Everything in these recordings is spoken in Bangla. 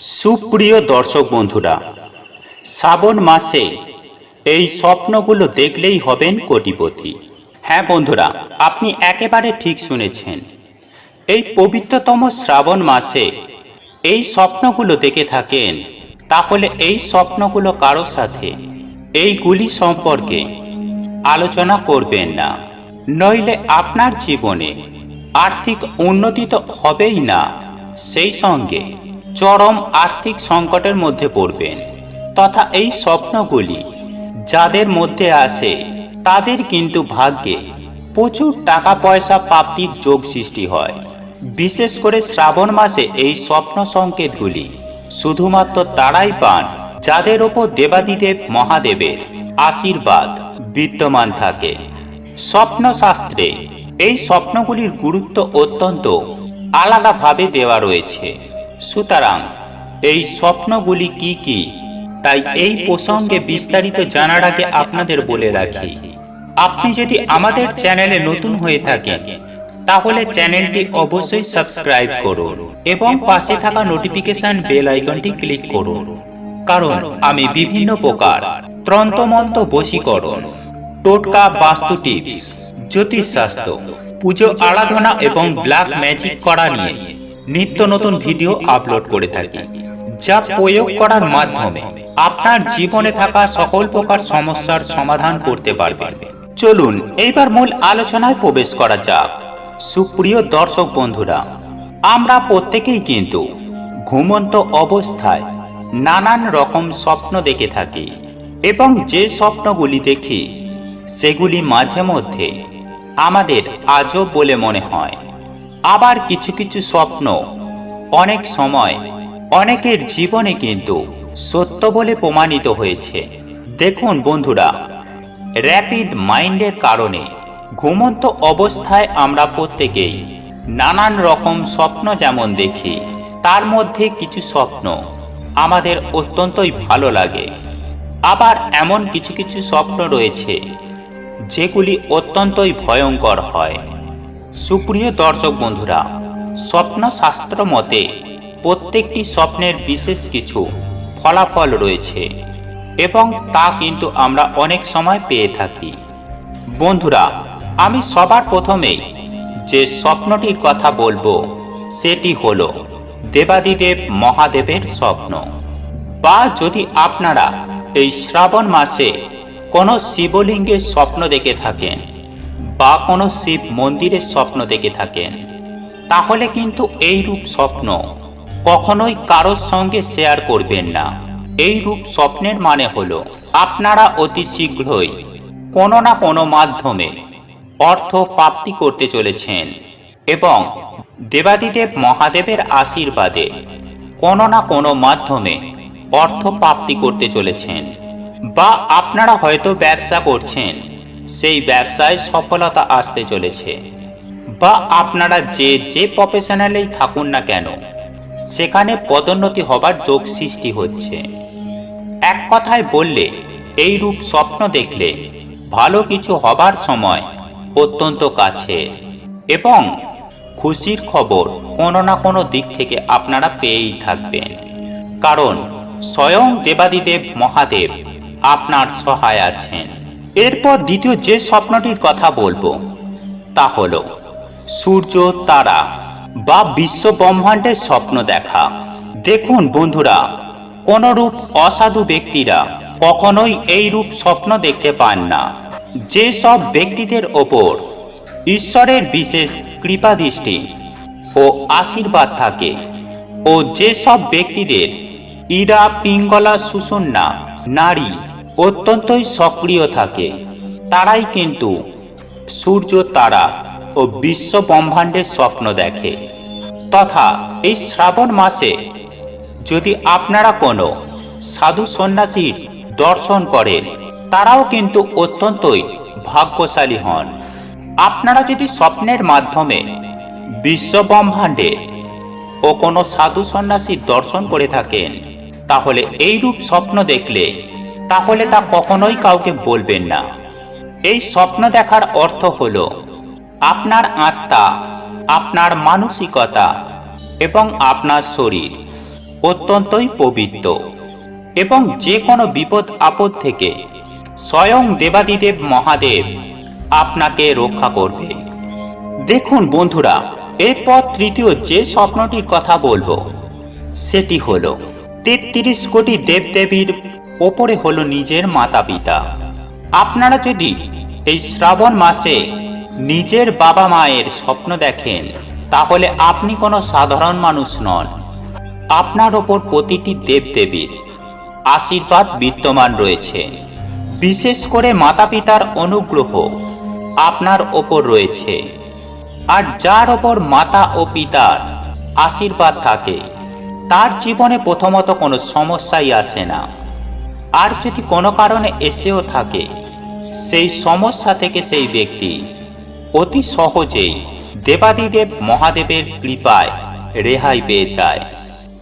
সুপ্রিয় দর্শক বন্ধুরা, শ্রাবণ মাসে এই স্বপ্নগুলো দেখলেই হবেন কোটিপতি। হ্যাঁ বন্ধুরা, আপনি একেবারে ঠিক শুনেছেন। এই পবিত্রতম শ্রাবণ মাসে এই স্বপ্নগুলো দেখে থাকেন, তাহলে এই স্বপ্নগুলো কারোর সাথে? এইগুলি সম্পর্কে আলোচনা করবেন না। নইলে আপনার জীবনে আর্থিক উন্নতি তো হবেই না, সেই সঙ্গে চরম আর্থিক সংকটের মধ্যে পড়বেন তথা এই স্বপ্নগুলি যাদের মধ্যে আসে তাদের কিন্তু ভাগ্যে প্রচুর টাকা পয়সা প্রাপ্তির যোগ সৃষ্টি হয়। বিশেষ করে শ্রাবণ মাসে এই স্বপ্ন সংকেতগুলি শুধুমাত্র তারাই পান যাদের ওপর দেবাদিদেব মহাদেবের আশীর্বাদ বিদ্যমান থাকে। স্বপ্নশাস্ত্রে এই স্বপ্নগুলির গুরুত্ব অত্যন্ত আলাদাভাবে দেওয়া রয়েছে। সুতরাং, এই স্বপ্নগুলি কি কি? তাই এই প্রসঙ্গে বিস্তারিত জানার আগে আপনাদের বলে রাখি, আপনি যদি আমাদের চ্যানেলে নতুন হয়ে থাকেন, তাহলে চ্যানেলটি অবশ্যই সাবস্ক্রাইব করুন এবং পাশে থাকা নোটিফিকেশন বেল আইকনটি ক্লিক করুন। কারণ আমি বিভিন্ন প্রকার ত্রন্তমন্ত বশীকরণ, টোটকা বাস্তু টিপস, জ্যোতিষশাস্ত্র, পুজো আরাধনা এবং ব্ল্যাক ম্যাজিক করা নিয়ে নিত্য নতুন ভিডিও আপলোড করে থাকি, যা প্রয়োগ করার মাধ্যমে আপনার জীবনে থাকা সকল প্রকার সমস্যার সমাধান করতে পারবেন চলুন, এইবার মূল আলোচনায় প্রবেশ করা যাক। সুপ্রিয় দর্শক বন্ধুরা, আমরা প্রত্যেকেই কিন্তু ঘুমন্ত অবস্থায় নানান রকম স্বপ্ন দেখে থাকি এবং যে স্বপ্নগুলি দেখি, সেগুলি মাঝে মধ্যে আমাদের আজব বলে মনে হয়। আবার কিছু কিছু স্বপ্ন। অনেক সময়, অনেকের জীবনে কিন্তু সত্য বলে প্রমাণিত হয়েছে। দেখুন বন্ধুরা র্যাপিড মাইন্ডের কারণে ঘুমন্ত অবস্থায় আমরা প্রত্যেকেই নানান রকম স্বপ্ন যেমন দেখি, তার মধ্যে কিছু স্বপ্ন আমাদের অত্যন্তই ভালো লাগে। আবার এমন কিছু কিছু স্বপ্ন রয়েছে, যেগুলি অত্যন্তই ভয়ঙ্কর হয়। সুপ্রিয় দর্শক বন্ধুরা স্বপ্ন শাস্ত্র মতে প্রত্যেকটি স্বপ্নের বিশেষ কিছু ফলাফল রয়েছে এবং তা কিন্তু আমরা অনেক সময় পেয়ে থাকি। বন্ধুরা, আমি সবার প্রথমেই যে স্বপ্নটির কথা বলব, সেটি হল দেবাদিদেব মহাদেবের স্বপ্ন। বা যদি আপনারা এই শ্রাবণ মাসে কোনো শিবলিঙ্গের স্বপ্ন দেখে থাকেন বা কোনো শিব মন্দিরের স্বপ্ন দেখে থাকেন। তাহলে কিন্তু এই রূপ স্বপ্ন কখনোই কারোর সঙ্গে শেয়ার করবেন না। এই রূপ স্বপ্নের মানে হলো আপনারা অতি শীঘ্রই কোনো না কোনো মাধ্যমে অর্থ প্রাপ্তি করতে চলেছেন এবং দেবাদিদেব মহাদেবের আশীর্বাদে কোনো না কোনো মাধ্যমে অর্থ প্রাপ্তি করতে চলেছেন বা আপনারা হয়তো ব্যবসা করছেন সেই ব্যবসায় সফলতা আসতে চলেছে। বা আপনারা যে যে প্রফেশনালেই থাকুন না কেন, সেখানে পদোন্নতি হবার যোগ সৃষ্টি হচ্ছে। এক কথায় বললে এই রূপ স্বপ্ন দেখলে ভালো কিছু হবার সময় অত্যন্ত কাছে এবং খুশির খবর কোনো না কোনো দিক থেকে আপনারা পেয়েই থাকবেন। কারণ স্বয়ং দেবাদিদেব মহাদেব আপনার সহায় আছেন। এরপর দ্বিতীয় যে স্বপ্নটির কথা বলব, তা হল, সূর্য, তারা বা বিশ্ব ব্রহ্মাণ্ডের স্বপ্ন দেখা। দেখুন বন্ধুরা কোন রূপ অসাধু ব্যক্তিরা কখনোই এই রূপ স্বপ্ন দেখতে পান না। যে সব ব্যক্তিদের ওপর ঈশ্বরের বিশেষ কৃপা দৃষ্টি ও আশীর্বাদ থাকে ও যে সব ব্যক্তিদের ইরা, পিঙ্গলা সুসন্না নারী অত্যন্তই সক্রিয় থাকে। তারাই কিন্তু সূর্য, তারা ও বিশ্ব ব্রহ্মাণ্ডের স্বপ্ন দেখে। তথা এই শ্রাবণ মাসে যদি আপনারা কোনো সাধু সন্ন্যাসীর দর্শন করেন, তারাও কিন্তু অত্যন্তই ভাগ্যশালী হন। আপনারা যদি স্বপ্নের মাধ্যমে বিশ্ব ব্রহ্মাণ্ডে ও কোনো সাধু সন্ন্যাসীর দর্শন করে থাকেন, তাহলে এই রূপ স্বপ্ন দেখলে তাহলে তা কখনোই কাউকে বলবেন না। এই স্বপ্ন দেখার অর্থ হল, আপনার আত্মা, আপনার মানসিকতা এবং আপনার শরীর অত্যন্তই পবিত্র এবং যে কোনো বিপদ আপদ থেকে স্বয়ং দেবাদিদেব মহাদেব আপনাকে রক্ষা করবে। দেখুন বন্ধুরা, এরপর তৃতীয় যে স্বপ্নটির কথা বলব, সেটি হলো, তেত্রিশ কোটি দেবদেবীর ওপরে হলো নিজের মাতা পিতা আপনারা যদি এই শ্রাবণ মাসে নিজের বাবা মায়ের স্বপ্ন দেখেন, তাহলে আপনি কোনো সাধারণ মানুষ নন। আপনার ওপর প্রতিটি দেবদেবীর আশীর্বাদ বিদ্যমান রয়েছে। বিশেষ করে মাতা পিতার অনুগ্রহ আপনার ওপর রয়েছে। আর যার ওপর মাতা ও পিতার আশীর্বাদ থাকে, তার জীবনে প্রথমত কোনো সমস্যাই আসে না। আর যদি কোনো কারণে এসেও থাকে, সেই সমস্যা থেকে সেই ব্যক্তি অতি সহজেই দেবাদিদেব মহাদেবের কৃপায় রেহাই পেয়ে যায়।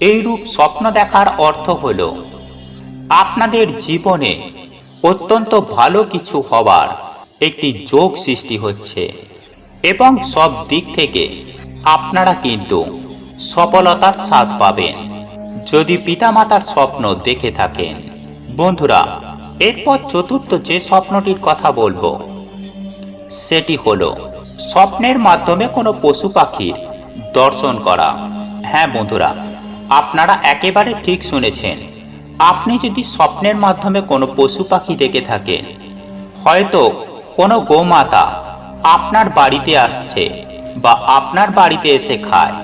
এইরূপ স্বপ্ন দেখার অর্থ হল, আপনাদের জীবনে অত্যন্ত ভালো কিছু হবার একটি যোগ সৃষ্টি হচ্ছে এবং সব দিক থেকে আপনারা কিন্তু সফলতার স্বাদ পাবেন। যদি পিতামাতার স্বপ্ন দেখে থাকেন বন্ধুরা, এরপর চতুর্থ যে স্বপ্নটির কথা বলব, সেটি হলো স্বপ্নের মাধ্যমে কোনো পশু পাখির দর্শন করা। হ্যাঁ বন্ধুরা, আপনারা একেবারে ঠিক শুনেছেন। আপনি যদি স্বপ্নের মাধ্যমে কোনো পশু পাখি দেখে থাকেন, হয়তো কোনো গোমাতা আপনার বাড়িতে আসছে বা আপনার বাড়িতে এসে খায়,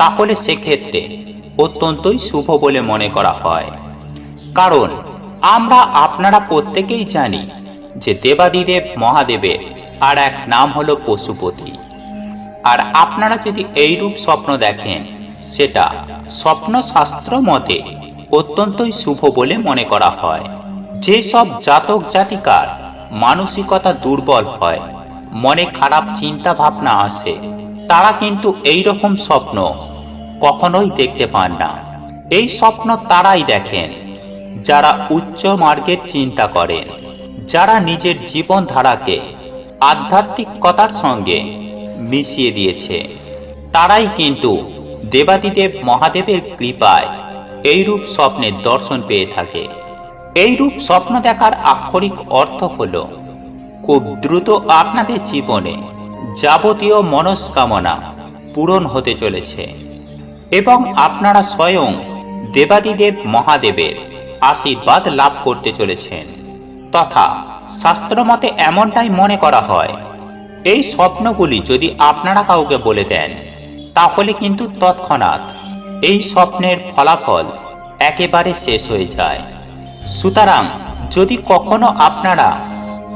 তাহলে সেক্ষেত্রে অত্যন্তই শুভ বলে মনে করা হয়। কারণ আমরা আপনারা প্রত্যেকেই জানি যে দেবাদিদেব মহাদেবের আর এক নাম হলো পশুপতি। আর আপনারা যদি এইরূপ স্বপ্ন দেখেন, সেটা স্বপ্ন শাস্ত্র মতে অত্যন্তই শুভ বলে মনে করা হয়। যেসব জাতক জাতিকার মানসিকতা দুর্বল হয়, মনে খারাপ চিন্তা ভাবনা আসে, তারা কিন্তু এই রকম স্বপ্ন কখনোই দেখতে পান না। এই স্বপ্ন তারাই দেখেন। যারা উচ্চ মার্গের চিন্তা করেন, যারা নিজের জীবনধারাকে আধ্যাত্মিকতার সঙ্গে মিশিয়ে দিয়েছে, তারাই কিন্তু দেবাদিদেব মহাদেবের কৃপায় এইরূপ স্বপ্নের দর্শন পেয়ে থাকে। এইরূপ স্বপ্ন দেখার আক্ষরিক অর্থ হল, খুব দ্রুত আপনাদের জীবনে যাবতীয় মনস্কামনা পূরণ হতে চলেছে এবং আপনারা স্বয়ং দেবাদিদেব মহাদেবের আশীর্বাদ লাভ করতে চলেছেন। তথা শাস্ত্রমতে এমনটাই মনে করা হয়, এই স্বপ্নগুলি যদি আপনারা কাউকে বলে দেন, তাহলে কিন্তু তৎক্ষণাৎ এই স্বপ্নের ফলাফল একেবারে শেষ হয়ে যায়। সুতরাং যদি কখনো আপনারা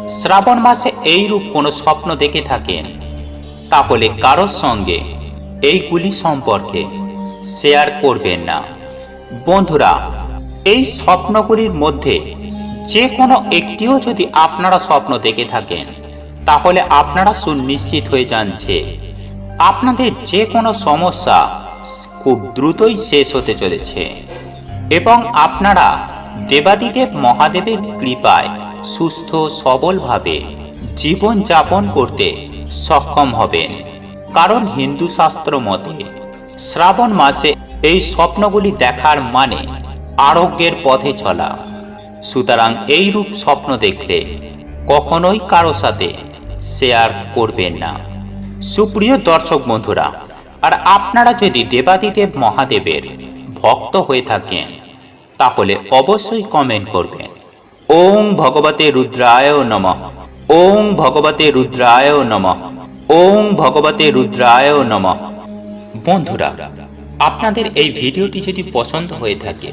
শ্রাবণ মাসে এইরূপ কোনো স্বপ্ন দেখে থাকেন, তাহলে কারোর সঙ্গে এইগুলি সম্পর্কে শেয়ার করবেন না। বন্ধুরা এই স্বপ্নগুলির মধ্যে যে কোনো একটিও যদি আপনারা স্বপ্ন দেখে থাকেন, তাহলে আপনারা সুনিশ্চিত হয়ে যান যে আপনাদের যে কোনো সমস্যা খুব দ্রুতই শেষ হতে চলেছে এবং আপনারা দেবাদিদেব মহাদেবের কৃপায় সুস্থ, সবলভাবে জীবন যাপন করতে সক্ষম হবেন। কারণ হিন্দু শাস্ত্র মতে শ্রাবণ মাসে এই স্বপ্নগুলি দেখার মানে আরোগ্যের পথে চলা। সুতরাং এই রূপ স্বপ্ন দেখলে কখনোই কারও সাথে শেয়ার করবেন না। সুপ্রিয় দর্শক বন্ধুরা, আর আপনারা যদি দেবাদিদেব মহাদেবের ভক্ত হয়ে থাকেন, তাহলে অবশ্যই কমেন্ট করবেন। ওং ভগবতে রুদ্রায় নম। ওং ভগবতে রুদ্রায় নম। ওং ভগবতে রুদ্রায় নম। বন্ধুরা, আপনাদের এই ভিডিওটি যদি পছন্দ হয়ে থাকে